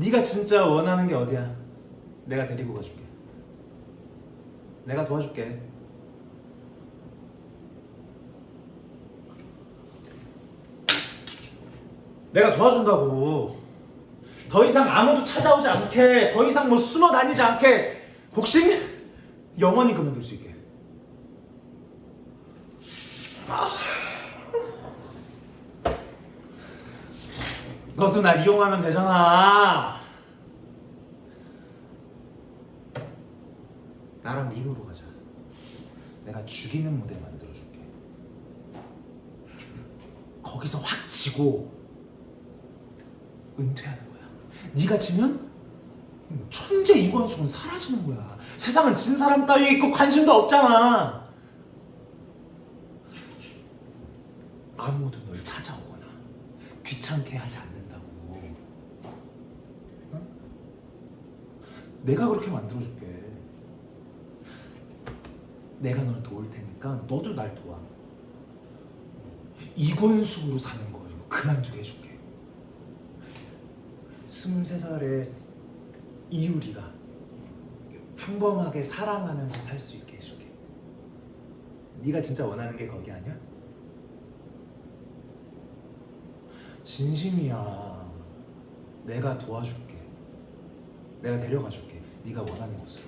네가 진짜 원하는 게 어디야? 내가 데리고 가줄게. 내가 도와줄게. 내가 도와준다고. 더 이상 아무도 찾아오지 않게, 더 이상 뭐 숨어 다니지 않게, 복싱 영원히 그만둘 수 있게. 아. 너도 날 이용하면 되잖아. 나랑 링으로 가자. 내가 죽이는 무대 만들어줄게. 거기서 확 지고 은퇴하는 거야. 네가 지면 천재 이권숙은 사라지는 거야. 세상은 진 사람 따위 있고 관심도 없잖아. 아무도 널 찾아오거나 귀찮게 하지 않는다고. 어? 내가 그렇게 만들어줄게. 내가 널 도울 테니까 너도 날 도와. 이권숙으로 사는 거 그만두게 해줄게. 23살에 이유리가 평범하게 사랑하면서 살 수 있게 해줄게. 네가 진짜 원하는 게 거기 아니야? 진심이야. 내가 도와줄게. 내가 데려가줄게. 네가 원하는 곳으로.